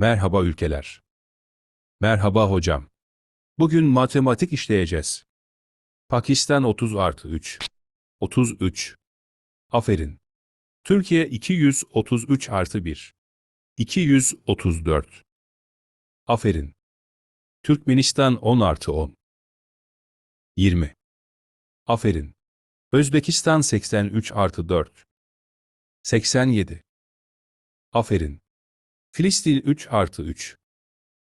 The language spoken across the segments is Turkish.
Merhaba ülkeler. Merhaba hocam. Bugün matematik işleyeceğiz. Pakistan 30 artı 3. 33. Aferin. Türkiye 233 artı 1. 234. Aferin. Türkmenistan 10 artı 10. 20. Aferin. Özbekistan 83 artı 4. 87. Aferin. Filistin 3 artı 3.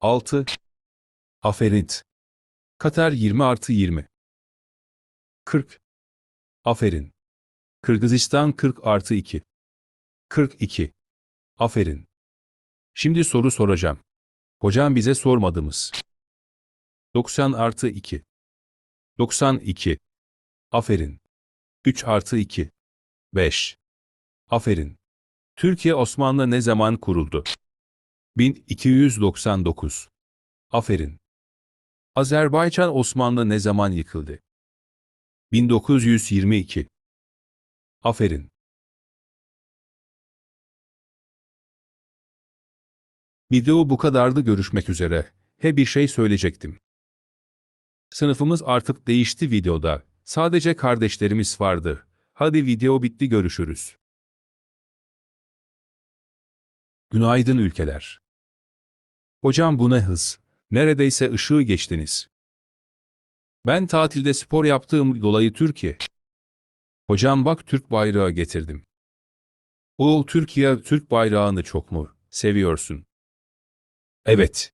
6. Aferin. Katar 20 artı 20. 40. Aferin. Kırgızistan 40 artı 2. 42. Aferin. Şimdi soru soracağım. Hocam bize sormadınız. 90 artı 2. 92. Aferin. 3 artı 2. 5. Aferin. Türkiye Osmanlı ne zaman kuruldu? 1299. Aferin. Azerbaycan Osmanlı ne zaman yıkıldı? 1922. Aferin. Video bu kadardı görüşmek üzere. He bir şey söyleyecektim. Sınıfımız artık değişti videoda. Sadece kardeşlerimiz vardı. Hadi video bitti görüşürüz. Günaydın ülkeler. Hocam bu ne hız? Neredeyse ışığı geçtiniz. Ben tatilde spor yaptığım dolayı Türkiye. Hocam bak Türk bayrağı getirdim. Oğul Türkiye Türk bayrağını çok mu seviyorsun? Evet.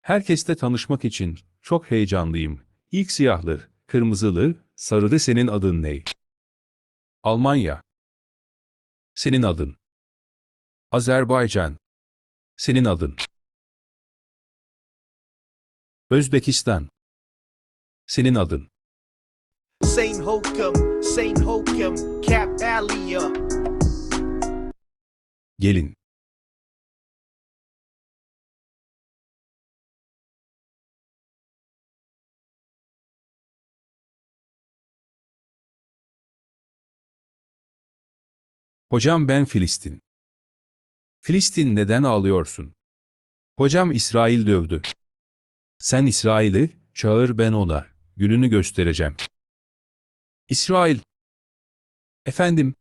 Herkesle tanışmak için çok heyecanlıyım. İlk siyahlı, kırmızılı, sarılı senin adın ne? Almanya. Senin adın. Azerbaycan. Senin adın. Özbekistan. Senin adın. Saint Hokum, Saint Hokum, Cap Alia. Gelin. Hocam ben Filistin. Filistin neden ağlıyorsun? Hocam İsrail dövdü. Sen İsrail'i çağır ben ona. Gününü göstereceğim. İsrail. Efendim.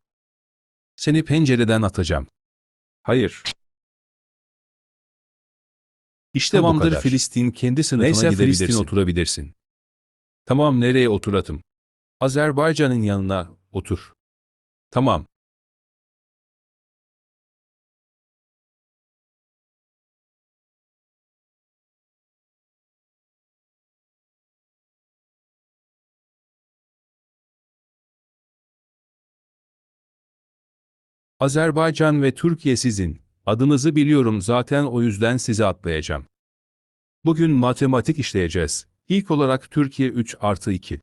Seni pencereden atacağım. Hayır. İşte Bu Tamamdır kadar. Filistin kendi sınıfına Neyse, gidebilirsin. Filistin oturabilirsin. Tamam nereye oturatım? Azerbaycan'ın yanına otur. Tamam. Azerbaycan ve Türkiye sizin. Adınızı biliyorum zaten o yüzden size atlayacağım. Bugün matematik işleyeceğiz. İlk olarak Türkiye 3 artı 2.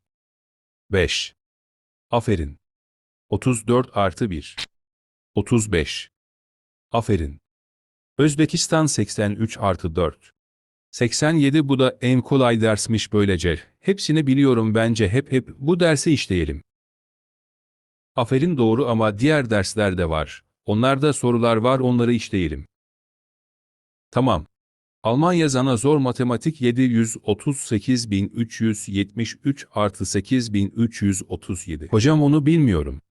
5. Aferin. 34 artı 1. 35. Aferin. Özbekistan 83 artı 4. 87 bu da en kolay dersmiş böylece. Hepsini biliyorum bence hep hep bu dersi işleyelim. Aferin doğru ama diğer dersler de var. Onlarda sorular var onları işleyelim. Tamam. Almanya zana zor matematik 738.373 artı 8.337. Hocam onu bilmiyorum.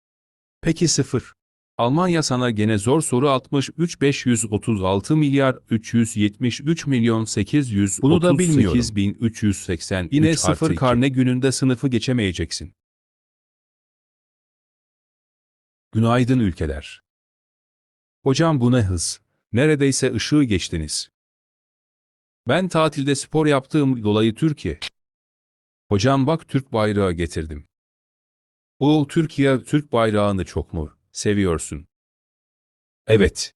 Peki sıfır. Almanya sana gene zor soru 63 536 milyar 373 milyon 800 Bunu da bilmiyorum. 380 yine sıfır karne gününde sınıfı geçemeyeceksin. Günaydın ülkeler. Hocam bu ne hız? Neredeyse ışığı geçtiniz. Ben tatilde spor yaptığım dolayı Türkiye. Hocam bak Türk bayrağı getirdim. Oğul Türkiye Türk bayrağını çok mu seviyorsun? Evet.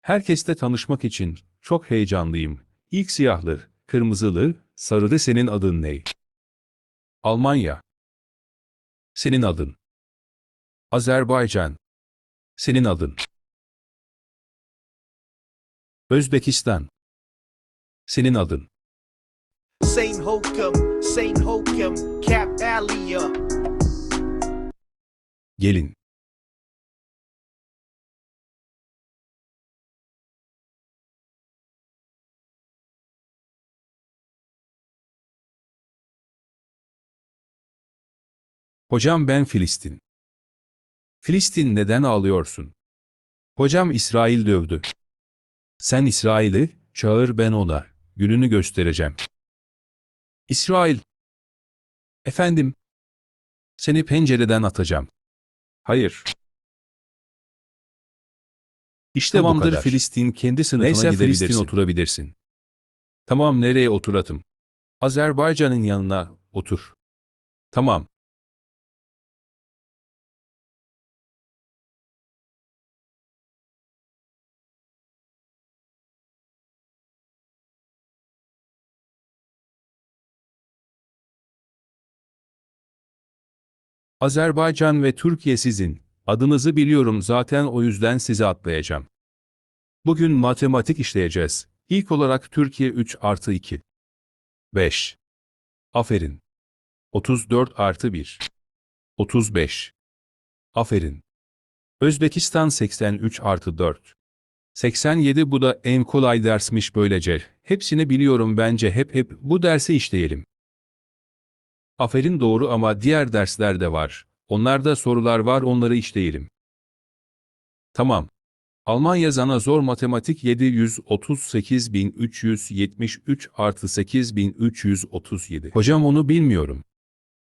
Herkesle tanışmak için çok heyecanlıyım. İlk siyahlı, kırmızılı, sarılı senin adın ne? Almanya. Senin adın. Azerbaycan. Senin adın. Özbekistan. Senin adın. Saint Hokum, Saint Hokum, Kapaliya. Gelin. Hocam ben Filistin. Filistin neden ağlıyorsun? Hocam İsrail dövdü. Sen İsrail'i çağır ben ona gününü göstereceğim. İsrail. Efendim. Seni pencereden atacağım. Hayır. İşte bu Tamamdır kadar. Filistin kendi sınıfına Neyse, gidebilirsin. Filistin oturabilirsin. Tamam nereye oturatım? Azerbaycan'ın yanına otur. Tamam. Azerbaycan ve Türkiye sizin. Adınızı biliyorum zaten o yüzden size atlayacağım. Bugün matematik işleyeceğiz. İlk olarak Türkiye 3 artı 2. 5. Aferin. 34 artı 1. 35. Aferin. Özbekistan 83 artı 4. 87 bu da en kolay dersmiş böylece. Hepsini biliyorum bence hep hep bu dersi işleyelim. Aferin doğru ama diğer dersler de var. Onlarda sorular var onları işleyelim. Tamam. Almanya zana zor matematik 738.373 artı 8.337. Hocam onu bilmiyorum.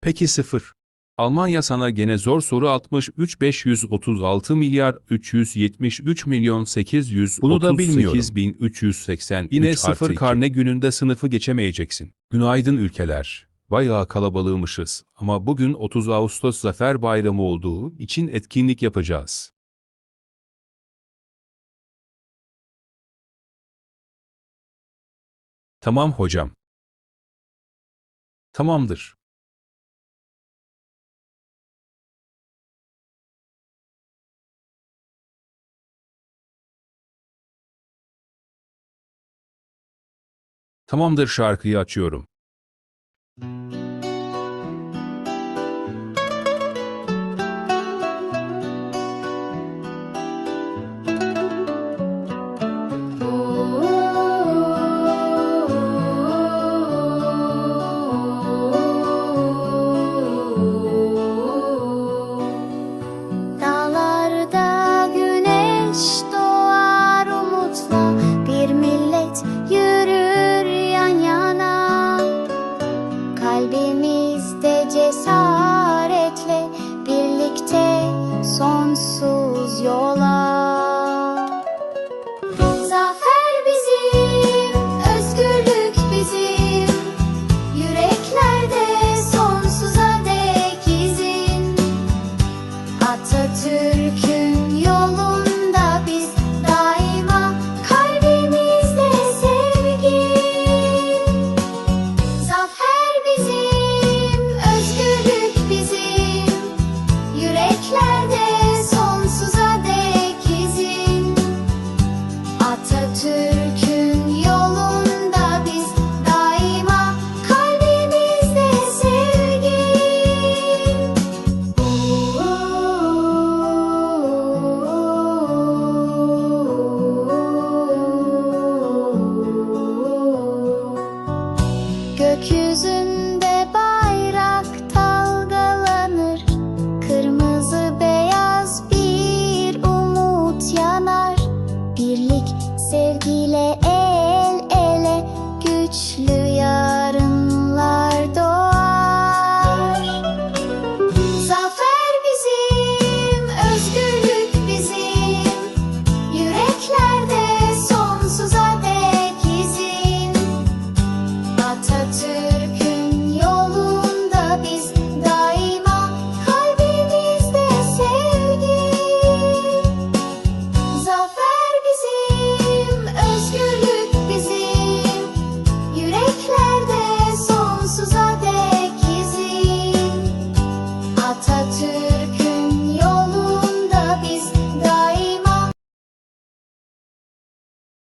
Peki sıfır. Almanya sana gene zor soru 63 536 milyar 373 milyon 800 Bunu da bilmiyorum. 380 Yine sıfır karne gününde sınıfı geçemeyeceksin. Günaydın ülkeler. Bayağı kalabalığımışız ama bugün 30 Ağustos Zafer Bayramı olduğu için etkinlik yapacağız. Tamam hocam. Tamamdır. Tamamdır şarkıyı açıyorum.